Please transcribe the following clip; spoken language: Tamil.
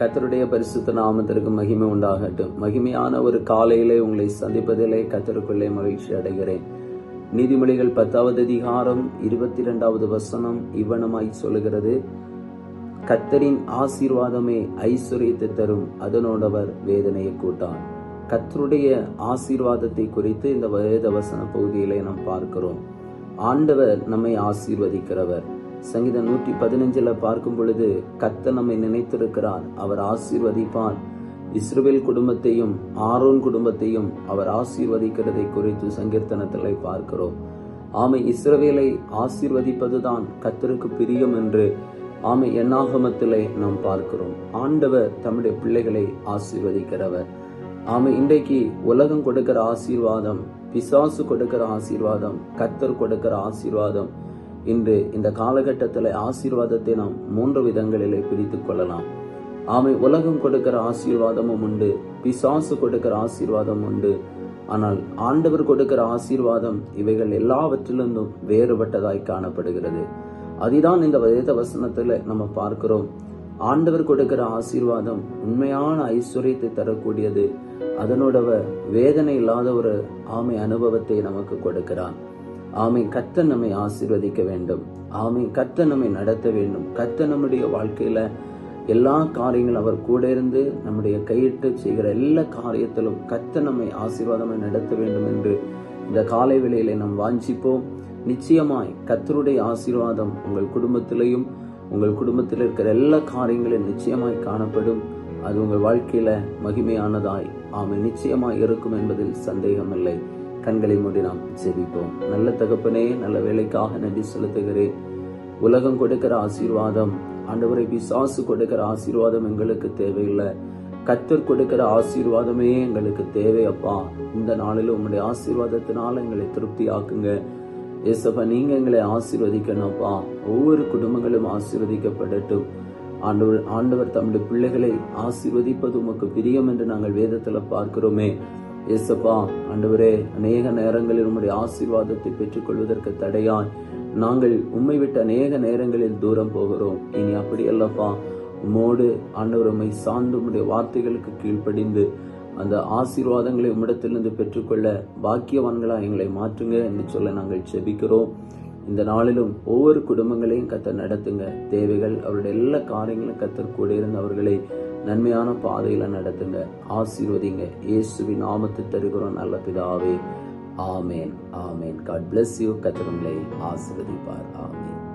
கத்தருடைய பரிசுத்த நாமத்திற்கு மகிமை உண்டாகட்டும். மகிமையான ஒரு காலையிலே உங்களை சந்திப்பதிலே கத்தருக்குள்ளே மகிழ்ச்சி அடைகிறேன். நீதிமொழிகள் பத்தாவது அதிகாரம் இருபத்தி இரண்டாவது வசனம் இவ்வனமாய் சொல்லுகிறது. கத்தரின் ஆசீர்வாதமே ஐஸ்வர்யத்தை தரும். அதனோடவர் வேதனையை கூட்டான். கத்தருடைய ஆசீர்வாதத்தை குறித்து இந்த வேத வசன பகுதியிலே நாம் பார்க்கிறோம். ஆண்டவர் நம்மை ஆசீர்வதிக்கிறவர். சங்கீதம் நூற்றி பதினஞ்சில் பார்க்கும் பொழுது கத்த நம்மை நினைத்திருக்கிறார் அவர் ஆசீர்வதிப்பார். இஸ்ரோவேல் குடும்பத்தையும் ஆரோன் குடும்பத்தையும் அவர் ஆசீர்வதிக்கிறதை குறித்து சங்கீர்த்தனத்தில் பார்க்கிறோம். ஆமை இஸ்ரவேலை ஆசீர்வதிப்பதுதான் கத்தருக்கு பிரியம் என்று ஆமை எண்ணாகமத்திலே நாம் பார்க்கிறோம். ஆண்டவர் தம்முடைய பிள்ளைகளை ஆசீர்வதிக்கிறவர். ஆமை இன்றைக்கு உலகம் கொடுக்கிற ஆசீர்வாதம் பிசாசு கொடுக்கிற ஆசீர்வாதம் கத்தர் கொடுக்கிற ஆசீர்வாதம் இன்று இந்த காலகட்டத்தில் ஆசீர்வாதத்தை நாம் மூன்று விதங்களிலே பிரித்துக் கொள்ளலாம். ஆமை உலகம் கொடுக்கிற ஆசீர்வாதமும் உண்டு பிசாசு கொடுக்கிற ஆசீர்வாதம் உண்டு. ஆனால் ஆண்டவர் கொடுக்கிற ஆசீர்வாதம் இவைகள் எல்லாவற்றிலிருந்தும் வேறுபட்டதாய் காணப்படுகிறது. அதுதான் இந்த வேத வசனத்தில் நம்ம பார்க்கிறோம். ஆண்டவர் கொடுக்கிற ஆசீர்வாதம் உண்மையான ஐஸ்வர்யத்தை தரக்கூடியது. அதனோட வேதனை இல்லாத ஒரு ஆமை அனுபவத்தை நமக்கு கொடுக்கிறான். ஆமை கத்த நம்மை ஆசீர்வதிக்க வேண்டும். ஆமை கத்த நம்மை நடத்த வேண்டும். கத்த நம்முடைய வாழ்க்கையில எல்லா காரியங்களும் அவர் கூட இருந்து நம்முடைய கையிட்டு செய்கிற எல்லா காரியத்திலும் கத்த நம்மை ஆசீர்வாதமாய் நடத்த வேண்டும் என்று இந்த காலை வேளையிலே நாம் வாஞ்சிப்போம். நிச்சயமாய் கத்தருடைய ஆசீர்வாதம் உங்கள் குடும்பத்திலையும் உங்கள் குடும்பத்தில் இருக்கிற எல்லா காரியங்களும் நிச்சயமாய் காணப்படும். அது உங்கள் வாழ்க்கையில மகிமையானதாய் ஆமை நிச்சயமாய் இருக்கும் என்பதில் சந்தேகமில்லை. கண்களை மூடி நாம் செவிப்போம் நல்ல தகப்பனே நல்ல வேலைக்காக நன்றி செலுத்துகிறேன் உலகம் கொடுக்கிற ஆசீர்வாதம் ஆண்டவரை பிசாசு கொடுக்கிற ஆசீர்வாதம் எங்களுக்கு தேவையில்லை. கத்தர் கொடுக்கிற ஆசீர்வாதமே எங்களுக்கு தேவை அப்பா. இந்த நாளில் உங்களுடைய ஆசீர்வாதத்தினால எங்களை திருப்தி ஆக்குங்க ஏசப்பா நீங்க எங்களை ஆசீர்வதிக்கணும்ப்பா ஒவ்வொரு குடும்பங்களும் ஆசீர்வதிக்கப்படட்டும். ஆண்டவர் ஆண்டவர் தம்முடைய பிள்ளைகளை ஆசீர்வதிப்பது உமக்கு பிரியம் என்று நாங்கள் வேதத்தில் பார்க்கிறோமே. இயேசப்பா ஆண்டவரே அநேக நேரங்களில் உம்முடைய ஆசீர்வாதத்தை பெற்றுக்கொள்வதற்கு தடையாய் நாங்கள் உம்மை விட்டு அநேக நேரங்களில் தூரம் போகிறோம். இனி அப்படி அல்லப்பா உம்மோடு ஆண்டவர் உம்மை சார்ந்து உம்முடைய வார்த்தைகளுக்கு கீழ்ப்படிந்து அந்த ஆசீர்வாதங்களை உம்மிடத்திலிருந்து பெற்றுக்கொள்ள பாக்கியவான்களா எங்களை மாற்றுங்க என்று சொல்ல நாங்கள் செபிக்கிறோம். இந்த நாளிலும் ஒவ்வொரு குடும்பங்களையும் கத்தர் நடத்துங்க. தேவைகள் அவருடைய எல்லா காரியங்களும் கத்தர் கூட இருந்து அவர்களை நன்மையான பாதையில நடத்துங்க. ஆசீர்வதிங்க. இயேசுவின் நாமத்தை தருகிறோம் நல்ல பிதாவே. ஆமேன். ஆமேன். காட் பிளஸ் யூ கத்திரங்களை ஆசீர்வதிப்பார். ஆமேன்.